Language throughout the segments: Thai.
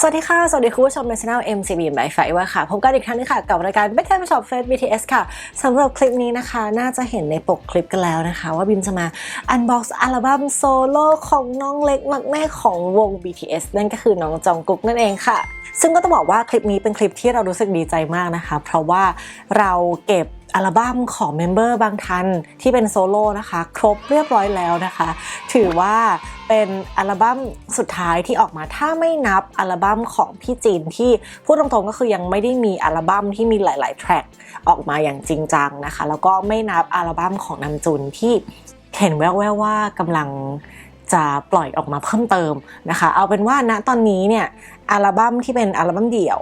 สวัสดีค่ะ สวัสดีคุณผู้ชมใน channel MCB by Fiverr ค่ะ พบกันอีกครั้งนึงค่ะ กับรายการ b e t Time Shop Face BTS ค่ะสำหรับคลิปนี้นะคะ น่าจะเห็นในปกคลิปกันแล้วนะคะ ว่าบิมจะมา unbox อัลบั้มโซโล่ของน้องเล็กมักแม่ของวง BTS นั่นก็คือน้องจองกุ๊กนั่นเองค่ะ ซึ่งก็ต้องบอกว่าคลิปนี้เป็นคลิปที่เรารู้สึกดีใจมากนะคะ เพราะว่าเราเก็บอัลบั้มของเมมเบอร์บางท่านที่เป็นโซโล่นะคะ ครบเรียบร้อยแล้วนะคะ ถือว่า เป็นอัลบั้มสุดท้ายที่ออกมาถ้าไม่นับอัลบั้มของพี่จีนที่พูดตรงๆก็คือยังไม่ได้มีอัลบั้มที่มีหลาย ๆ แทร็กออกมาอย่างจริงจังนะคะ แล้วก็ไม่นับอัลบั้มของนำจุนที่เห็นแว่วๆว่ากำลังจะปล่อยออกมาเพิ่มเติมนะคะ เอาเป็นว่าณตอนนี้เนี่ยอัลบั้มที่เป็นอัลบั้มเดี่ยว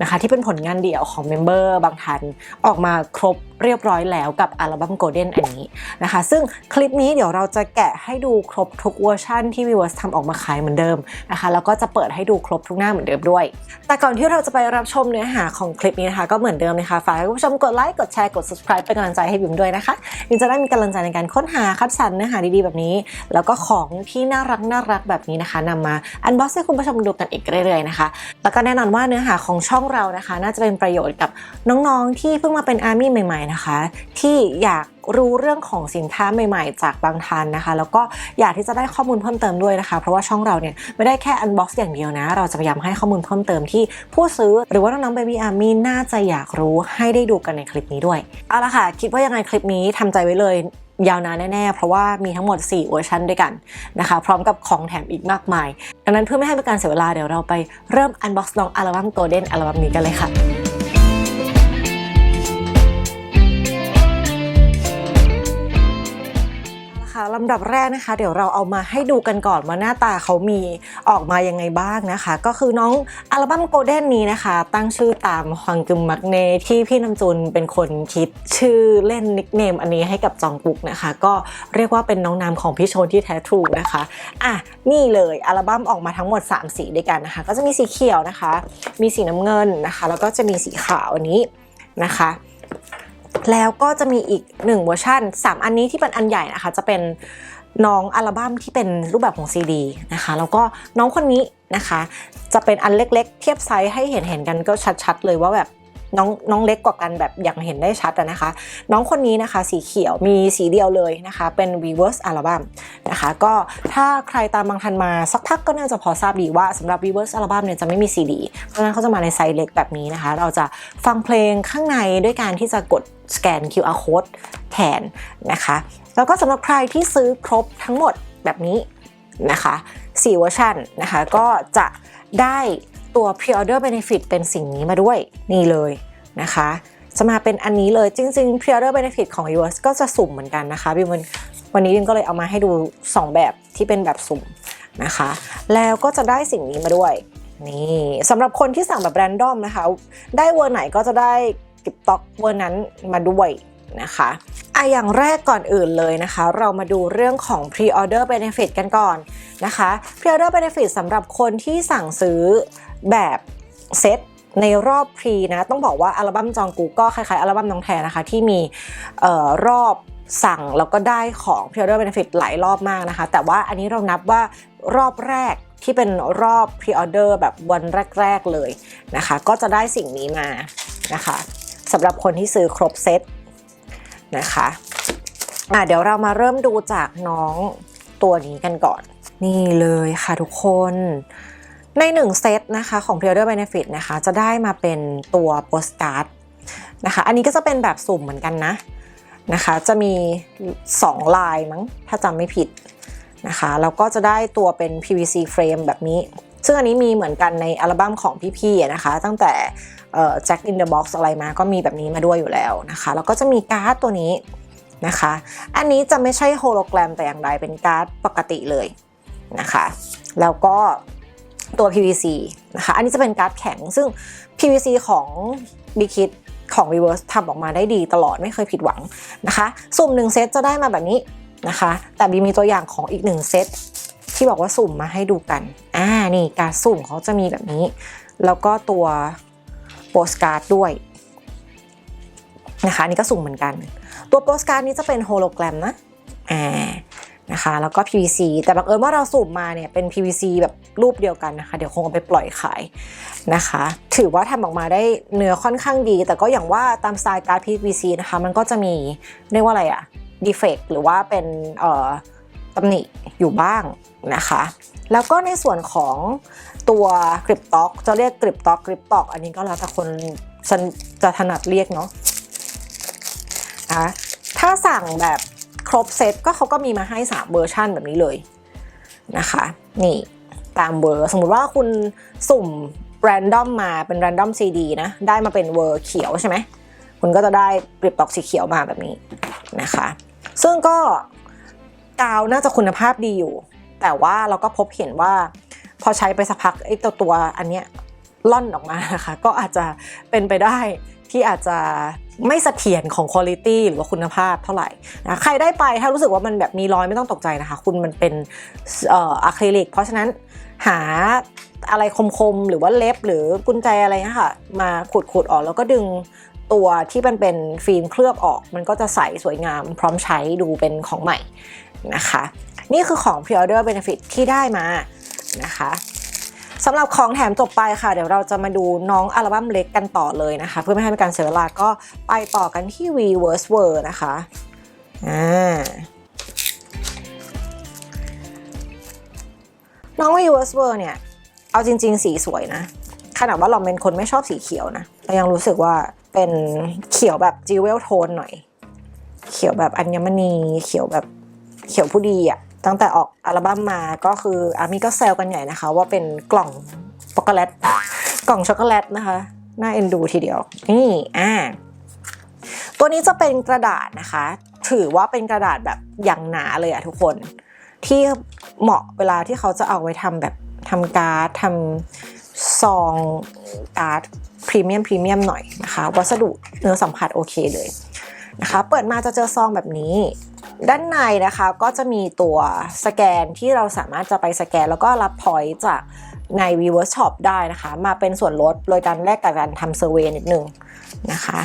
นะคะที่เป็นผลงานเดี่ยวของเมมเบอร์บางท่านออกมาครบ เรียบร้อยแล้วกับอัลบั้ม Golden อันนี้นะคะ ซึ่งคลิปนี้เดี๋ยวเราจะแกะให้ดูครบทุกเวอร์ชันที่ Viewers ทำออกมาขายเหมือนเดิมนะคะ แล้วก็จะเปิดให้ดูครบทุกหน้าเหมือนเดิมด้วย แต่ก่อนที่เราจะไปรับชมเนื้อหาของคลิปนี้นะคะ ก็เหมือนเดิมนะคะฝากให้คุณผู้ชมกดไลค์กดแชร์กด subscribe เป็นกำลังใจให้บิมด้วยนะคะบิมจะได้มีกำลังใจในการค้นหาคัดสรรเนื้อหาดีๆแบบนี้ แล้วก็ของที่น่ารักน่ารักแบบนี้นะคะนำมาอันบ็อกซ์ให้คุณผู้ชมดูกันอีกเรื่อยๆนะคะ แล้วก็แน่นอนว่าเนื้อหาของช่องเรานะคะ น่าจะเป็นประโยชน์กับน้องๆที่เพิ่งมาเป็นอาร์มี่ใหม่ๆนะคะ ที่อยากรู้เรื่องของสินค้าใหม่ๆ จากบางทันนะคะ แล้วก็อยากที่จะได้ข้อมูลเพิ่มเติมด้วยนะคะ เพราะว่าช่องเราเนี่ยไม่ได้แค่อันบ็อกซ์อย่างเดียวนะ เราจะพยายามให้ข้อมูลเพิ่มเติมที่ผู้ซื้อ หรือว่าน้องๆ Baby Army น่าจะอยากรู้ให้ได้ดูกันในคลิปนี้ด้วย เอาละค่ะ คิดว่ายังไงคลิปนี้ทำใจไว้เลยยาวนานแน่ๆ เพราะว่ามีทั้งหมด 4 เวอร์ชันด้วยกันนะคะ พร้อมกับของแถมอีกมากมาย ดังนั้นเพื่อไม่ให้เป็นการเสียเวลาเดี๋ยวเราไปเริ่มอันบ็อกซ์น้องอัลบั้ม Golden อัลบั้มนี้กันเลยค่ะ ลำดับแรกนะคะ เดี๋ยวเราเอามาให้ดูกันก่อนว่าหน้าตาเขามีออกมายังไงบ้างนะคะ ก็คือน้องอัลบั้มโกลเด้นนี้นะคะ ตั้งชื่อตามฮวังกึมมักเนที่พี่น้ำจุนเป็นคนคิดชื่อเล่นนิกเนมอันนี้ให้กับจองกุกนะคะ ก็เรียกว่าเป็นน้องนามของพี่โชนที่แท้ทรูนะคะอะนี่เลยอัลบั้มออกมาทั้งหมด 3 สีด้วยกันนะคะ ก็จะมีสีเขียวนะคะ มีสีน้ำเงินนะคะ แล้วก็จะมีสีขาวอันนี้นะคะ แล้วก็จะมีอีก1เวอร์ชัน3 อันนี้ที่เป็นอันใหญ่นะคะ จะเป็นน้องอัลบั้มที่เป็นรูปแบบของซีดีนะคะ แล้วก็น้องคนนี้นะคะ จะเป็นอันเล็กๆ เทียบไซส์ให้เห็นเห็นๆกันก็ชัดๆเลยว่าแบบน้องน้องเล็กกว่ากันแบบอย่างเห็นได้ชัดนะคะ น้องคนนี้นะคะ สีเขียวมีสีเดียวเลยนะคะ เป็น Reverse อัลบั้มนะคะ ก็ถ้าใครตามบางทันมาสักพักก็น่าจะพอทราบดีว่าสำหรับ Reverse อัลบั้มเนี่ยจะไม่มีซีดีเพราะฉะนั้นเขาจะมาในไซส์เล็กแบบนี้นะคะ เราจะฟังเพลงข้างในด้วยการที่จะกด สแกน QR code แทนนะคะ แล้วก็สำหรับใครที่ซื้อครบทั้งหมดแบบนี้นะคะ4เวอร์ชันนะคะ ก็จะได้ตัว Pre-order Benefit เป็นสิ่งนี้มาด้วยนี่เลยนะคะจะมาเป็นอันนี้เลยจริงๆ Pre-order Benefit ของ u s ก็จะสุ่มเหมือนกันนะคะบิมวันวันนี้บิมก็เลยเอามาให้ดู 2 แบบที่เป็นแบบสุ่มนะคะ แล้วก็จะได้สิ่งนี้มาด้วยนี่สำหรับคนที่สั่งแบบแรนดอมนะคะ ได้เวอร์ไหนก็จะได้ กิบต็อกเวอร์นั้นมาด้วยนะคะอะอย่างแรกก่อนอื่นเลยนะคะ เรามาดูเรื่องของ Pre-order Benefit กันก่อนนะคะ Pre-order Benefit สำหรับคนที่สั่งซื้อแบบเซตในรอบพรีนะ ต้องบอกว่าอัลบั้มจองกูก็คล้ายๆ อัลบั้มน้องแทนนะคะ ที่มีออรอบสั่งแล้วก็ได้ของ Pre-order Benefit หลายรอบมากนะคะ แต่ว่าอันนี้เรานับว่ารอบแรกที่เป็นรอบ Pre-order แบบวันแรก ๆเลยนะคะ ก็จะได้สิ่งนี้มานะคะ สำหรับคนที่ซื้อครบเซตนะคะอะเดี๋ยวเรามาเริ่มดูจากน้องตัวนี้กันก่อน นี่เลยค่ะทุกคนใน1เซตนะคะของ Pre-order Benefit นะคะจะได้มาเป็นตัวโปสการ์ดนะคะอันนี้ก็จะเป็นแบบสุ่มเหมือนกันนะนะคะจะมี 2 ลายมั้งถ้าจำไม่ผิดนะคะแล้วก็จะได้ตัวเป็น PVC frame แบบนี้ ซึ่งอันนี้มีเหมือนกันในอัลบั้มของพี่ๆนะคะ ตั้งแต่ Jack in the Box อะไรมาก็มีแบบนี้มาด้วยอยู่แล้วนะคะ แล้วก็จะมีการ์ดตัวนี้นะคะ อันนี้จะไม่ใช่โฮโลแกรมแต่อย่างใดเป็นการ์ดปกติเลยนะคะ แล้วก็ตัว PVC นะคะ อันนี้จะเป็นการ์ดแข็ง ซึ่ง PVC ของ b i k i t ของ Reverse ทำออกมาได้ดีตลอดไม่เคยผิดหวังนะคะ สุ่ม1เซตจะได้มาแบบนี้นะคะ แต่บีมีตัวอย่างของอีก 1 เซต ที่บอกว่าสุ่มมาให้ดูกัน อ่า นี่การสุ่มเขาจะมีแบบนี้ แล้วก็ตัวโปสการ์ดด้วยนะคะนนี่ก็สุ่มเหมือนกัน ตัวโปสการ์ดนี้จะเป็นโฮโลแกรมนะ อ่า นะคะ แล้วก็ PVC แต่บังเอิญว่าเราสุ่มมาเนี่ยเป็น PVC แบบรูปเดียวกันนะคะ เดี๋ยวคงเอาไปปล่อยขายนะคะ ถือว่าทำออกมาได้เนื้อค่อนข้างดี แต่ก็อย่างว่าตามสไตล์การ์ด PVC นะคะ มันก็จะมีเรียกว่าอะไรอะดีเฟกหรือว่าเป็นเอ่อ ตำหนิอยู่บ้างนะคะ แล้วก็ในส่วนของตัวกริปต็อกจะเรียกกริปต็อกกริปต็อกอันนี้ก็แล้วแต่คนจะถนัดเรียกเนาะะถ้าสั่งแบบครบเซตก็เขาก็มีมาให้ 3 เวอร์ชันแบบนี้เลยนะคะ นี่ตามเวอร์สมมุติว่าคุณสุ่มแรนดอมมาเป็นแรนดอมซีดีนะ ได้มาเป็นเวอร์เขียวใช่ไหมคุณก็จะได้กริปต็อกสีเขียวมาแบบนี้นะคะ ซึ่งก็ กาวน่าจะคุณภาพดีอยู่ แต่ว่าเราก็พบเห็นว่า พอใช้ไปสักพักไอ้ตัวตัวอันเนี้ยล่อนออกมานะคะก็อาจจะเป็นไปได้ที่อาจจะไม่เสถียรของคุณภาพหรือว่าคุณภาพเท่าไหร่นะใครได้ไปถ้ารู้สึกว่ามันแบบมีรอยไม่ต้องตกใจนะคะ คุณมันเป็นอะคริลิก เพราะฉะนั้นหาอะไรคมๆ หรือว่าเล็บหรือกุญแจอะไรเงี้ยค่ะมาขูดๆออกแล้วก็ดึงตัวที่มันเป็นฟิล์มเคลือบออก มันก็จะใสสวยงามพร้อมใช้ดูเป็นของใหม่ นะคะ นี่คือของ Pre-order Benefit ที่ได้มานะคะสำหรับของแถมจบไปค่ะ เดี๋ยวเราจะมาดูน้องอัลบั้มเล็กกันต่อเลยนะคะ เพื่อไม่ให้เป็นการเสียเวลาก็ไปต่อกันที่ V Verse World นะคะอ่าน้อง V Verse World เนี่ยเอาจริง ๆ สีสวยนะขนาดว่าเราเป็นคนไม่ชอบสีเขียวนะแต่ยังรู้สึกว่าเป็นเขียวแบบจิวเวลโทนหน่อย เขียวแบบอัญมณีเขียวแบบ เขียวผู้ดีอะตั้งแต่ออกอัลบั้มมาก็คืออามีก็แซวกันใหญ่นะคะ ว่าเป็นกล่องช็อกโกแลตกล่องช็อกโกแลตนะคะน่าเอ็นดูทีเดียวนี่อ่าตัวนี้จะเป็นกระดาษนะคะ ถือว่าเป็นกระดาษแบบอย่างหนาเลยอะทุกคน ที่เหมาะเวลาที่เขาจะเอาไว้ทำแบบทำการ์ดทำซองการ์ดพรีเมียมพรีเมียมหน่อยนะคะ วัสดุเนื้อสัมผัสโอเคเลยนะคะ เปิดมาจะเจอซองแบบนี้ ด้านในนะคะก็จะมีตัวสแกนที่เราสามารถจะไปสแกน แล้วก็รับพอยต์จากใน v i v e r Shop ได้นะคะ มาเป็นส่วนลดโดยการแลกกับการทำเซอร์เวยนิดนึงนะคะ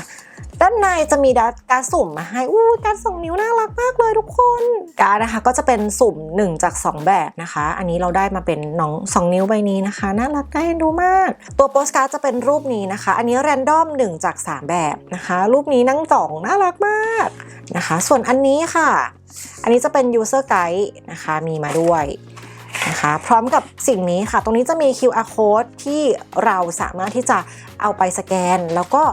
ด้านในจะมีการสุ่มมาให้อู้การส่งนิ้วน่ารักมากเลยทุกคนการนะคะก็จะเป็นสุ่ม 1 จาก 2 แบบนะคะ อันนี้เราได้มาเป็นน้อง2นิ้วใบนี้นะคะน่ารักน่าเอ็นดูมาก ตัวโปสการ์ดจะเป็นรูปนี้นะคะ อันนี้แรนดอม1จาก 3 แบบนะคะ รูปนี้นั่งจ่องน่ารักมากนะคะ ส่วนอันนี้ค่ะ อันนี้จะเป็น user guide นะคะมีมาด้วย นะคะ พร้อมกับสิ่งนี้ค่ะ ตรงนี้จะมี QR code ที่เราสามารถที่จะเอาไปสแกน แล้วก็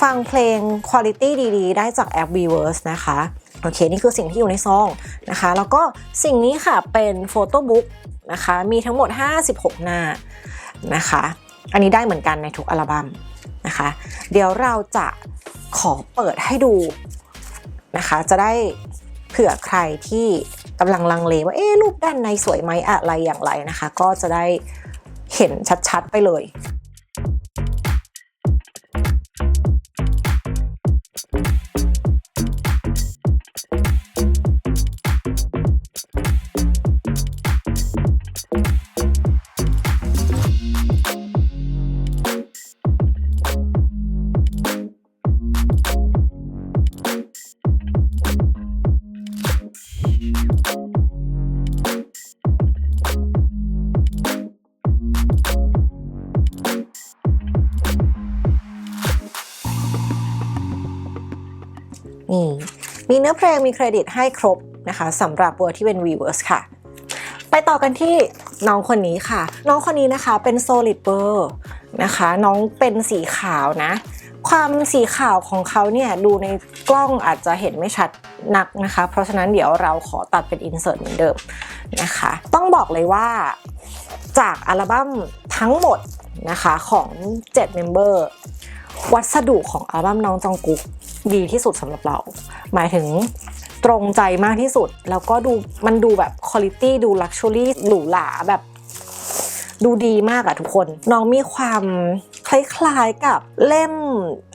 ฟังเพลงคุณภาพดีๆ ได้จากแอป Weverse นะคะโอเค นี่คือสิ่งที่อยู่ในซองนะคะ แล้วก็สิ่งนี้ค่ะเป็นโฟโต้บุ๊กนะคะ มีทั้งหมด 56 หน้านะคะ อันนี้ได้เหมือนกันในทุกอัลบั้มนะคะ เดี๋ยวเราจะขอเปิดให้ดูนะคะ จะได้ เผื่อใครที่กำลังลังเลว่าเอ๊รูปด้านในสวยไหมอะไรอย่างไรนะคะ ก็จะได้เห็นชัดๆไปเลย อเพลงมีเครดิตให้ครบนะคะสำหรับเวอร์ที่เป็น Weverse ค่ะ ไปต่อกันที่น้องคนนี้ค่ะ น้องคนนี้นะคะเป็น Solid b u r นะคะ น้องเป็นสีขาวนะ ความสีขาวของเขาเนี่ยดูในกล้องอาจจะเห็นไม่ชัดนักนะคะ เพราะฉะนั้นเดี๋ยวเราขอตัดเป็นอินเสิร์ตเหมือนเดิมนะคะ ต้องบอกเลยว่าจากอัลบั้มทั้งหมดนะคะของ 7 Member วัสดุของอัลบั้มน้องจองกุ๊กดีที่สุดสำหรับเรา หมายถึงตรงใจมากที่สุด แล้วก็ดูมันดูแบบคุณภาพดูลักชัวรี่หรูหราแบบ ดูดีมากอะทุกคน น้องมีความคล้ายๆกับเล่ม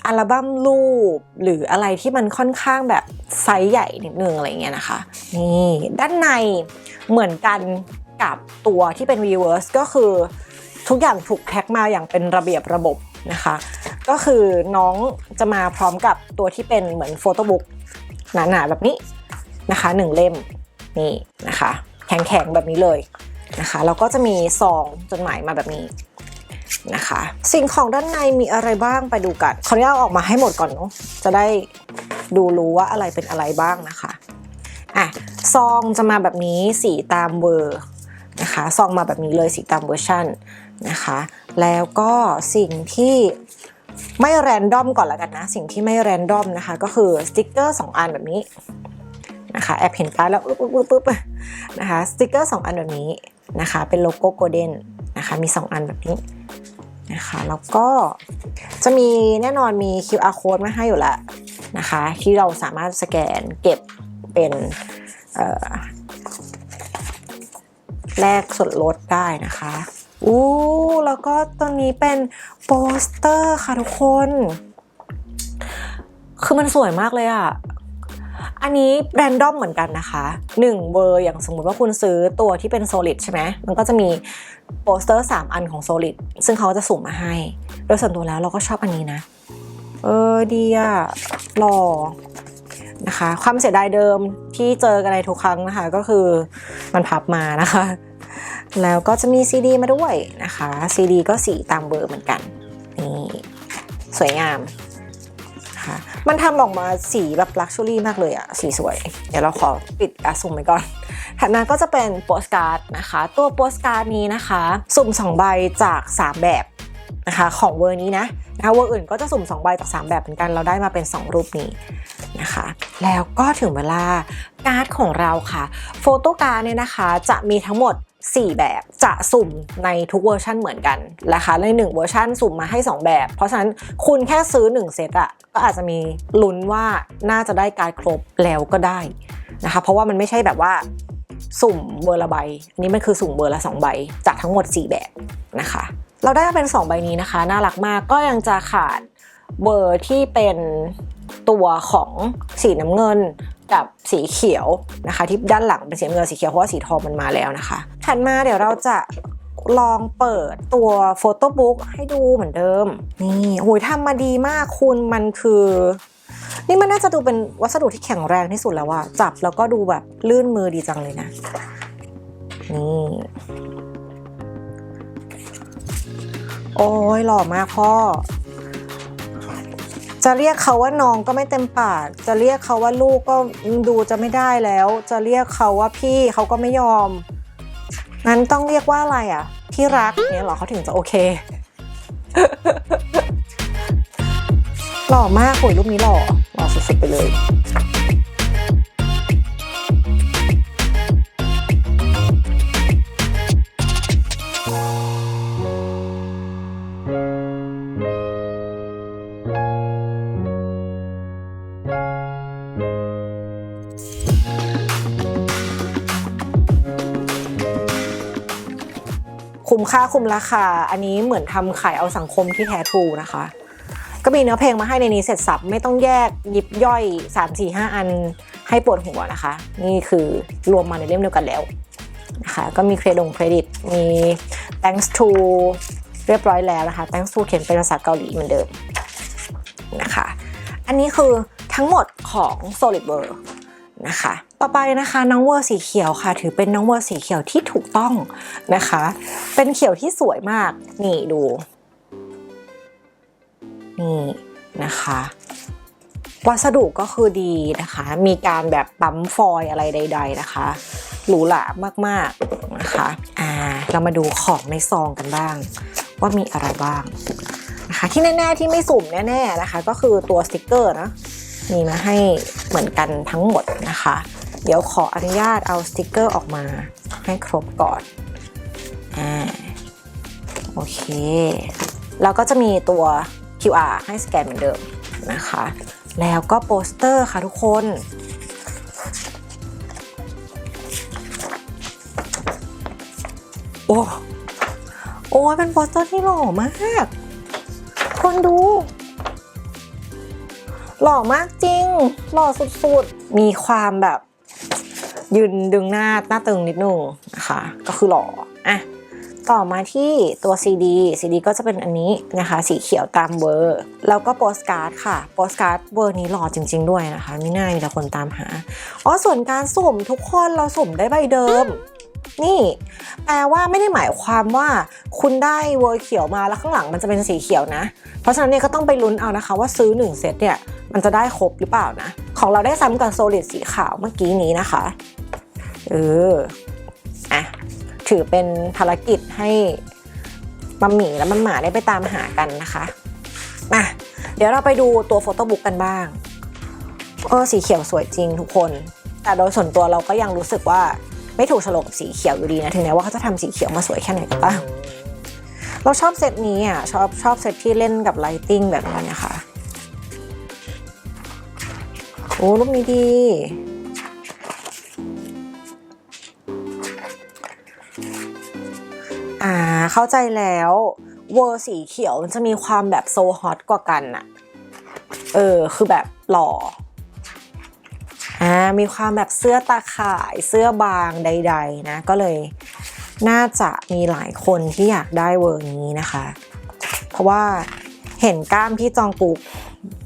อัลบั้มรูป หรืออะไรที่มันค่อนข้างแบบไซส์ใหญ่นิดนึงอะไรเงี้ยนะคะ นี่ด้านในเหมือนกันกับตัวที่เป็น Reverse ก็คือทุกอย่างถูกแพ็คมาอย่างเป็นระเบียบระบบนะคะ ก็คือน้องจะมาพร้อมกับตัวที่เป็นเหมือนโฟโต้บุ๊กหนาๆแบบนี้นะคะหนึ่งเล่มนี่นะคะ แข็งๆแบบนี้เลยนะคะแล้วก็จะมีซองจดหมายมาแบบนี้นะคะ สิ่งของด้านในมีอะไรบ้างไปดูกันขออนุญาตเอออกมาให้หมดก่อนเนาะจะได้ดูรู้ว่าอะไรเป็นอะไรบ้างนะคะอะซองจะมาแบบนี้สีตามเวอร์นะคะซองมาแบบนี้เลยสีตามเวอร์ชันนะคะ แล้วก็สิ่งที่ ไม่แรนดอมก่อนละกันนะ สิ่งที่ไม่แรนดอมนะคะ ก็คือสติกเกอร์2อันแบบนี้นะคะแอบเห็นป้ายแล้วปึ๊บปึ๊บปึ๊บนะคะสติกเกอร์2อันแบบนี้นะคะ เป็นโลโก้โกลเด้นนะคะมี 2 อันแบบนี้นะคะแล้วก็จะมีแน่นอนมี QR code มาให้อยู่แล้วนะคะ ที่เราสามารถสแกนเก็บเป็นแลกส่วนลดได้นะคะ อู้แล้วก็ตัวนี้เป็นโปสเตอร์ค่ะทุกคน คือมันสวยมากเลยอะอันนี้แรนดอมเหมือนกันนะคะ1เวอร์อย่างสมมุติว่าคุณซื้อตัวที่เป็นโซลิดใช่ไหมมันก็จะมีโปสเตอร์ 3 อันของโซลิดซึ่งเขาจะสุ่มมาให้ โดยส่วนตัวแล้วเราก็ชอบอันนี้นะ เออดีอะหล่อนะคะ ความเสียดายเดิมที่เจอกันในทุกครั้งนะคะ ก็คือมันพับมานะคะ แล้วก็จะมีซีดีมาด้วยนะคะซีดีก็สีตามเบอร์เหมือนกันนี่สวยงามนะคะมันทำออกมาสีแบบลักชัวรี่มากเลยอะสีสวย เดี๋ยวเราขอปิดการสุ่มไปก่อนถัดมาก็จะเป็นโปสการ์ดนะคะ ตัวโปสการ์ดนี้นะคะ สุ่ม 2 ใบจาก 3 แบบนะคะของเวอร์นี้นะนะคะเวอร์อื่นก็จะสุ่ม 2 ใบจาก 3 แบบเหมือนกันเราได้มาเป็น 2 รูปนี้นะคะ แล้วก็ถึงเวลาการ์ดของเราค่ะ โฟโต้การ์ดเนี่ยนะคะจะมีทั้งหมด 4 แบบจะสุ่มในทุกเวอร์ชันเหมือนกันนะคะใน 1 เวอร์ชันสุ่มมาให้ 2 แบบ เพราะฉะนั้นคุณแค่ซื้อ 1 เซตอะก็อาจจะมีลุ้นว่าน่าจะได้การครบแล้วก็ได้นะคะเพราะว่ามันไม่ใช่แบบว่าสุ่มเวอร์ละใบอันนี้มันคือสุ่มเวอร์ละ 2 ใบ จากทั้งหมด 4 แบบนะคะ เราได้มาเป็น 2 ใบนี้นะคะ น่ารักมากก็ยังจะขาดเบอร์ที่เป็นตัวของสีน้ำเงินกับสีเขียวนะคะ ที่ด้านหลังเป็นสีเงินสีเขียวเพราะว่าสีทองมันมาแล้วนะคะ ถัดมาเดี๋ยวเราจะลองเปิดตัวโฟโต้บุ๊กให้ดูเหมือนเดิม นี่โหยทำมาดีมากคุณมันคือ นี่มันน่าจะดูเป็นวัสดุที่แข็งแรงที่สุดแล้วอะจับแล้วก็ดูแบบลื่นมือดีจังเลยนะ นี่โอ้ยหล่อมากพ่อ จะเรียกเขาว่าน้องก็ไม่เต็มปาก จะเรียกเขาว่าลูกก็ดูจะไม่ได้แล้ว จะเรียกเขาว่าพี่เขาก็ไม่ยอม งั้นต้องเรียกว่าอะไรอะ ที่รักเนี่ยหรอเขาถึงจะโอเค หล่อมากโอยรูปนี้หล่อหล่อสุดๆไปเลย คุ้มราคา อันนี้เหมือนทำขายเอาสังคมที่แท้ทรูนะคะ ก็มีเนื้อเพลงมาให้ในนี้เสร็จสับไม่ต้องแยกยิบย่อย 3 4 5 อันให้ปวดหัวนะคะ นี่คือรวมมาในเล่มเดียวกันแล้วนะคะก็มีเครดงเครดิตมี thanks to เรียบร้อยแล้วนะคะ thanks to เขียนเป็นภาษาเกาหลีเหมือนเดิมนะคะ อันนี้คือทั้งหมดของ solid w o r l d นะคะ ต่อไปนะคะน้องเวอร์สีเขียวค่ะ ถือเป็นน้องเวอร์สีเขียวที่ถูกต้องนะคะ เป็นเขียวที่สวยมากนี่ดูนี่นะคะ วัสดุก็คือดีนะคะ มีการแบบปั๊มฟอยอะไรใด ๆนะคะหรูหรามากๆนะคะอ่าเรามาดูของในซองกันบ้าง ว่ามีอะไรบ้างนะคะ ที่แน่ๆที่ไม่สุ่มแน่ๆนะคะ ก็คือตัวสติกเกอร์นะมีมาให้เหมือนกันทั้งหมดนะคะ เดี๋ยวขออนุญาตเอาสติกเกอร์ออกมาให้ครบก่อนอ่าโอเคแล้วก็จะมีตัว QR ให้สแกนเหมือนเดิมนะคะ แล้วก็โปสเตอร์ค่ะทุกคน โอ้โอ้ยเป็นโปสเตอร์ที่หล่อมาก คนดู หล่อมากจริง หล่อสุดๆ มีความแบบ ยืนดึงหน้าหน้าตึงนิดนึงนะคะ ก็คือหล่ออะต่อมาที่ตัว CD CD ก็จะเป็นอันนี้นะคะ สีเขียวตามเบอร์ แล้วก็โปสการ์ดค่ะโปสการ์ดเบอร์นี้หล่อจริง ๆ ด้วยนะคะไม่น่ามีแต่คนตามหาอ๋อส่วนการสุ่มทุกคนเราสุ่มได้ใบเดิม นี่แปลว่าไม่ได้หมายความว่าคุณได้เวอร์เขียวมาแล้วข้างหลังมันจะเป็นสีเขียวนะ เพราะฉะนั้นเนี่ยก็ต้องไปลุ้นเอานะคะ ว่าซื้อ 1 เซตเนี่ยมันจะได้ครบหรือเปล่านะ ของเราได้ซ้ำกับโซลิดสีขาวเมื่อกี้นี้นะคะ เอออะถือเป็นภารกิจให้มัมหมี่และมัมหมาได้ไปตามหากันนะคะมาเดี๋ยวเราไปดูตัวโฟโต้บุ๊กกันบ้างเออสีเขียวสวยจริงทุกคน แต่โดยส่วนตัวเราก็ยังรู้สึกว่าไม่ถูกฉลกสีเขียวอยู่ดีนะถึงแม้ว่าเขาจะทำสีเขียวมาสวยแค่ไหนก็ตามเราชอบเซตนี้อะชอบชอบเซตที่เล่นกับไลติ้งแบบนี้นะคะโอ้รูปนี้ดี อ่า เข้าใจแล้วเวอร์สีเขียวมันจะมีความแบบโซฮอตกว่ากันอะเออ คือแบบหล่ออ่ามีความแบบเสื้อตาข่ายเสื้อบางใด ๆ นะ ก็เลยน่าจะมีหลายคนที่อยากได้เวอร์นี้นะคะ เพราะว่าเห็นกล้ามพี่จองกุก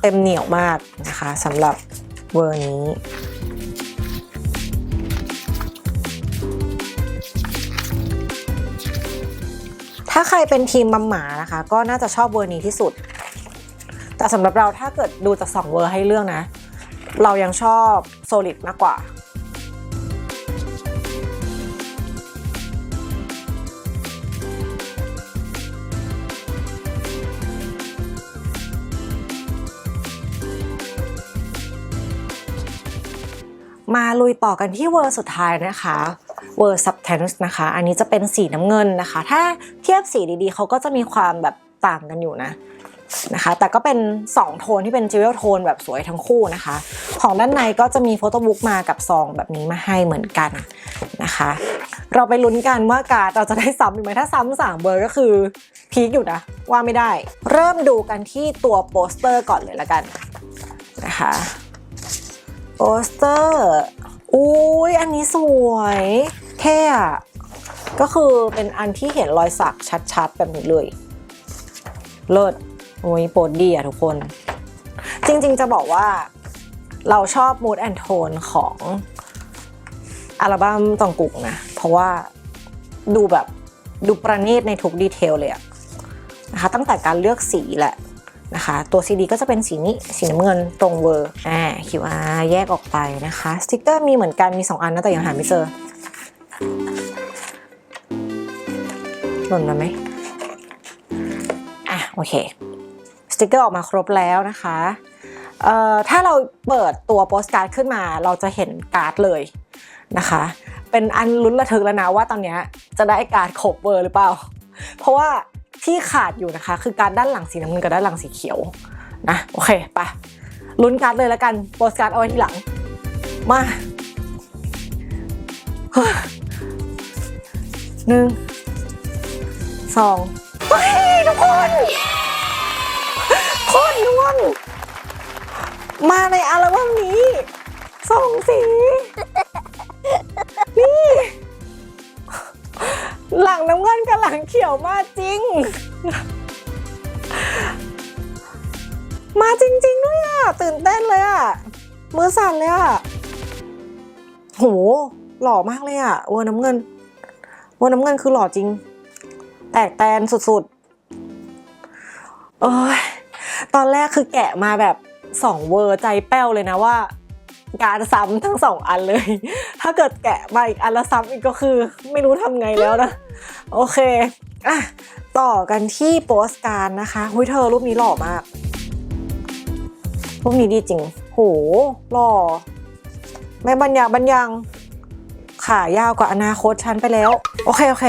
เต็มเหนียวมากนะคะสำหรับเวอร์นี้ ใครเป็นทีมมัมหมานะคะ ก็น่าจะชอบเวอร์นี้ที่สุด แต่สำหรับเราถ้าเกิดดูจากสองเวอร์ให้เลือกนะ เรายังชอบโซลิดมากกว่ามาลุยต่อกันที่เวอร์สุดท้ายนะคะ เวอร์ substance นะคะ อันนี้จะเป็นสีน้ำเงินนะคะ ถ้าเทียบสีดีๆ เขาก็จะมีความแบบต่างกันอยู่นะนะคะ แต่ก็เป็น 2 โทนที่เป็นจิวเวลโทนแบบสวยทั้งคู่นะคะ ของด้านในก็จะมีโฟโต้บุ๊กมากับซองแบบนี้มาให้เหมือนกันนะคะ เราไปลุ้นกันว่าการเราจะได้ซ้ำหรือไม่ถ้าซ้ำสามเบอร์ก็คือพีคอยู่นะ ว่าไม่ได้ เริ่มดูกันที่ตัวโปสเตอร์ก่อนเลยละกันนะคะโปสเตอร์อุ้ยอันนี้สวย เท่อะก็คือเป็นอันที่เห็นรอยสักชัดๆ แบบนี้เลย เลิศโอ้ยโปรดดีอะทุกคน จริงๆจะบอกว่าเราชอบ mood and tone ของอัลบั้มตองกุกนะ เพราะว่าดูแบบดูประณีตในทุกดีเทลเลยอะนะคะตั้งแต่การเลือกสีแหละนะคะ ตัว CD ก็จะเป็นสีนี้สีน้ำเงินตรงเวอร์อ่า QR แยกออกไปนะคะ สติกเกอร์มีเหมือนกันมี 2 อันนะแต่ยังหาไม่เจอ หล่นมาไหมอะโอเคสติกเกอร์ออกมาครบแล้วนะคะเอ่อถ้าเราเปิดตัวโปสการ์ดขึ้นมาเราจะเห็นการ์ดเลยนะคะ เป็นอันลุ้นระทึกแล้วนะว่าตอนนี้จะได้การ์ดครบเวอร์หรือเปล่า เพราะว่าที่ขาดอยู่นะคะ คือการด้านหลังสีน้ำเงินกับด้านหลังสีเขียวนะโอเคไปลุ้นการ์ดเลยแล้วกันโปสการ์ดเอาไว้ทีหลังมา หนึ่งสองเฮ้ยทุกคนโคตรน่วงมาในอัลบั้มนี้สองสี นี่ หลังน้ำเงินกับหลังเขียวมาจริง มาจริง ๆ ด้วยอะ ตื่นเต้นเลยอะ มือสั่นเลยอะ โห หล่อมากเลยอะเวัวน้ำเงิน วัวน้ำเงินคือหล่อจริง แตกแตนสุดๆโอ้ยตอนแรกคือแกะมาแบบสองเวอร์ใจแป้วเลยนะว่า การซ้ำทั้งสองอันเลย ถ้าเกิดแกะมาอีกอันล้วซ้ำอีกก็คือ ไม่รู้ทำไงแล้วนะ โอเคอะต่อกันที่โปสการ์ดนะคะหุยเธอรูปนี้หล่อมาก รูปนี้ดีจริง โหหล่อ ไม่บรรยางบรรยัง ขายาวกว่าอนาคตฉันไปแล้ว โอเค โอเค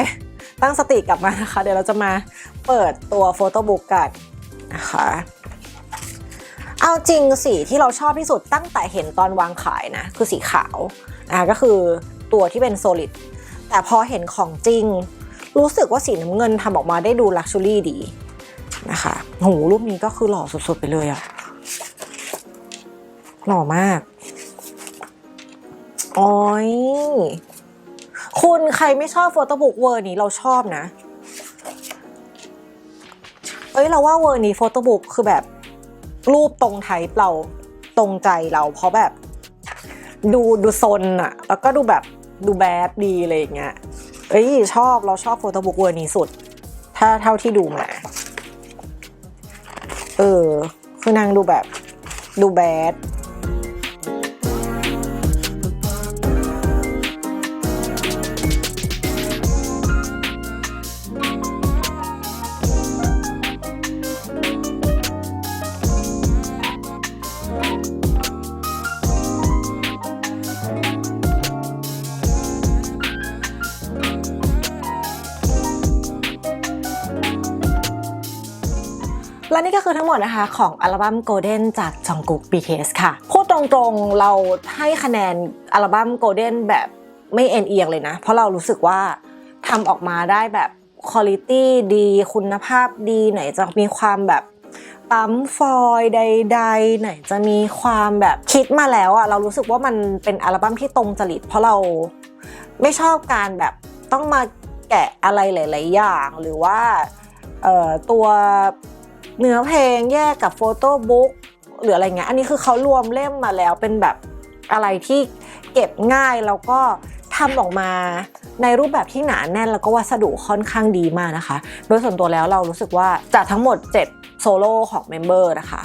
ตั้งสติกลับมานะคะ เดี๋ยวเราจะมาเปิดตัวโฟโต้บุ๊กกันนะคะเอาจริงสีที่เราชอบที่สุดตั้งแต่เห็นตอนวางขายนะ คือสีขาวนะคะก็คือตัวที่เป็นโซลิดแต่พอเห็นของจริง รู้สึกว่าสีน้ำเงินทำออกมาได้ดูลักชัวรี่ดีนะคะโหรูปนี้ก็คือหล่อสุดๆไปเลยอะหล่อมาก โอ้ยคุณใครไม่ชอบโฟโต้บุ๊กเวอร์นี้เราชอบนะ เอ้ยเราว่าเวอร์นี้โฟโต้บุ๊กคือแบบรูปตรงไทป์เราตรงใจเราเพราะแบบ ดูดูซนอะแล้วก็ดูแบบดูแบดดีอะไรอย่างเงี้ยเอ้ยชอบเราชอบโฟโต้บุ๊กเวอร์นี้สุด ถ้าเท่าที่ดูมา เออ คือนางดูแบบดูแบด และนี่ก็คือทั้งหมดนะคะของอัลบั้ม Golden จากจองกุ๊ก BTS ค่ะ พูดตรงๆเราให้คะแนนอัลบั้ม Golden แบบไม่เอ็นเอียงเลยนะ เพราะเรารู้สึกว่าทำออกมาได้แบบคุณภาพดีคุณภาพดีไหนจะมีความแบบปั๊มฟอยล์ใด ๆ ไหนจะมีความแบบคิดมาแล้วอะเรารู้สึกว่ามันเป็นอัลบั้มที่ตรงจริต เพราะเราไม่ชอบการแบบต้องมาแกะอะไรหลาย ๆ อย่าง หรือว่าตัว เนื้อเพลงแยกกับโฟโต้บุ๊กหรืออะไรเงี้ย อันนี้คือเขารวมเล่มมาแล้วเป็นแบบอะไรที่เก็บง่ายแล้วก็ทำออกมาในรูปแบบที่หนาแน่นแล้วก็วัสดุค่อนข้างดีมากนะคะ โดยส่วนตัวแล้วเรารู้สึกว่าจากทั้งหมด 7 โซโล่ของเมมเบอร์นะคะ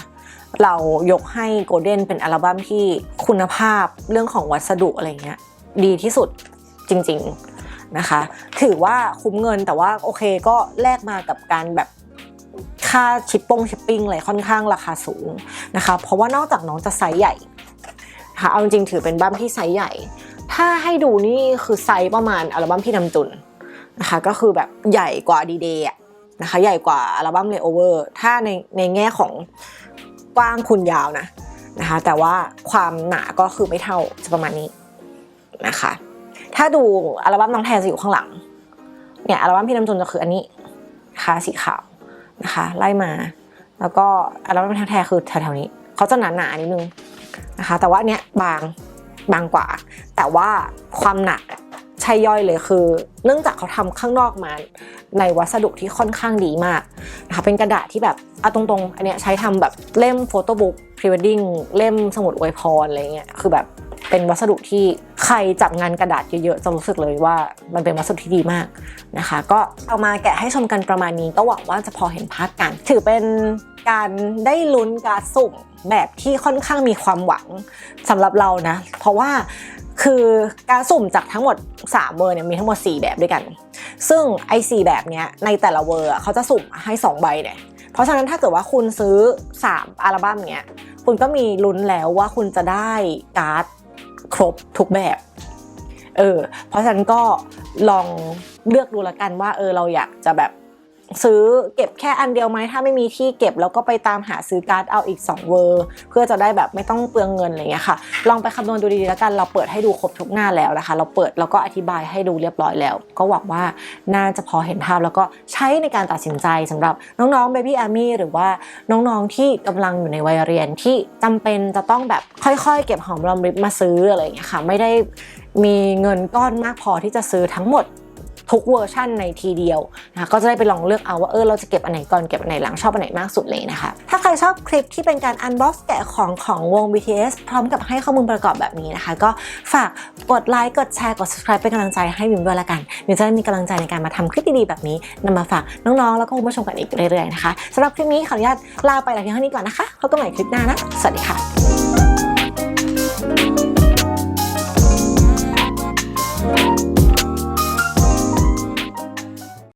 เรายกให้ Golden เป็นอัลบั้มที่คุณภาพเรื่องของวัสดุอะไรเงี้ยดีที่สุดจริงๆนะคะ ถือว่าคุ้มเงินแต่ว่าโอเคก็แลกมากับการแบบ ค่าชิปปงชิปปิ้งอะไรค่อนข้างราคาสูงนะคะ เพราะว่านอกจากน้องจะไซส์ใหญ่นะคะเอาจริงถือเป็นบั้มที่ไซส์ใหญ่ ถ้าให้ดูนี่คือไซส์ประมาณอัลบั้มพี่นำจุนนะคะก็คือแบบใหญ่กว่าดีเดย์นะคะใหญ่กว่าอัลบั้มเลโอเวอร์ถ้าในในแง่ของกว้างคูณยาวนะนะคะแต่ว่าความหนาก็คือไม่เท่าจะประมาณนี้นะคะ ถ้าดูอัลบั้มน้องแทนจะอยู่ข้างหลังเนี่ยอัลบั้มพี่น้ำจุนจะคืออันนี้นะคะสีขาว นะคะไล่มา แล้วก็อัลบั้มแทนแทนคือแถวๆนี้เขาจะหนาๆนิดนึงนะคะ แต่ว่าอันเนี้ยบางบางกว่า แต่ว่าความหนักใช่ย่อยเลยคือ เนื่องจากเขาทำข้างนอกมาในวัสดุที่ค่อนข้างดีมากนะคะเป็นกระดาษที่แบบเอาตรงๆ อันเนี้ยใช้ทำแบบเล่มโฟโต้บุ๊กพรีเวดดิ้งเล่มสมุดอวยพรอะไรเงี้ยคือแบบ เป็นวัสดุที่ใครจับงานกระดาษเยอะๆจะรู้สึกเลยว่ามันเป็นวัสดุที่ดีมากนะคะ ก็เอามาแกะให้ชมกันประมาณนี้ก็หวังว่าจะพอเห็นภาพกัน ถือเป็นการได้ลุ้นการสุ่มแบบที่ค่อนข้างมีความหวังสำหรับเรานะ เพราะว่าคือการสุ่มจากทั้งหมด 3เวอร์เนี่ยมีทั้งหมด 4 แบบด้วยกัน ซึ่งไอ้สแบบเนี้ยในแต่ละเวอร์เขาจะสุ่มให้ 2 ใบเนี่ยเพราะฉะนั้นถ้าเกิดว่าคุณซื้อ 3 อัลบั้มเนี้ยคุณก็มีลุ้นแล้วว่าคุณจะได้การ์ด ครบทุกแบบ เออ เพราะฉะนั้นก็ลองเลือกดูละกันว่า เออเราอยากจะแบบ ซื้อเก็บแค่อันเดียวไหมถ้าไม่มีที่เก็บแล้วก็ไปตามหาซื้อการ์ดเอาอีก 2 เวอร์ เพื่อจะได้แบบไม่ต้องเปลืองเงินอะไรเงี้ยค่ะ ลองไปคำนวณดูดีๆแล้วกันเราเปิดให้ดูครบทุกหน้าแล้วนะคะ เราเปิดแล้วก็อธิบายให้ดูเรียบร้อยแล้ว ก็หวังว่าน่าจะพอเห็นภาพแล้วก็ใช้ในการตัดสินใจสำหรับน้องๆ Baby Army หรือว่าน้องๆที่กำลังอยู่ในวัยเรียนที่จำเป็นจะต้องแบบค่อยๆ เก็บหอมรอมริบมาซื้ออะไรเงี้ยค่ะ ไม่ได้มีเงินก้อนมากพอที่จะซื้อทั้งหมด ทุกเวอร์ชันในทีเดียวนะคะก็จะได้ไปลองเลือกเอาว่าเออเราจะเก็บอันไหนก่อนเก็บอันไหนหลังชอบอันไหนมากสุดเลยนะคะ ถ้าใครชอบคลิปที่เป็นการอันบ็อกซ์แกะของของวง BTS พร้อมกับให้ข้อมูลประกอบแบบนี้นะคะ ก็ฝากกดไลค์กดแชร์กด subscribe เป็นกำลังใจให้มิมด้วยละกันมิมจะได้มีกำลังใจในการมาทำคลิปดีๆแบบนี้นำมาฝากน้องๆ แล้วก็คุณผู้ชมกันอีกเรื่อยๆนะคะสำหรับคลิปนี้ขออนุญาตลาไปแต่เพียงเท่านี้ก่อนนะคะพบกันใหม่คลิปหน้านะสวัสดีค่ะ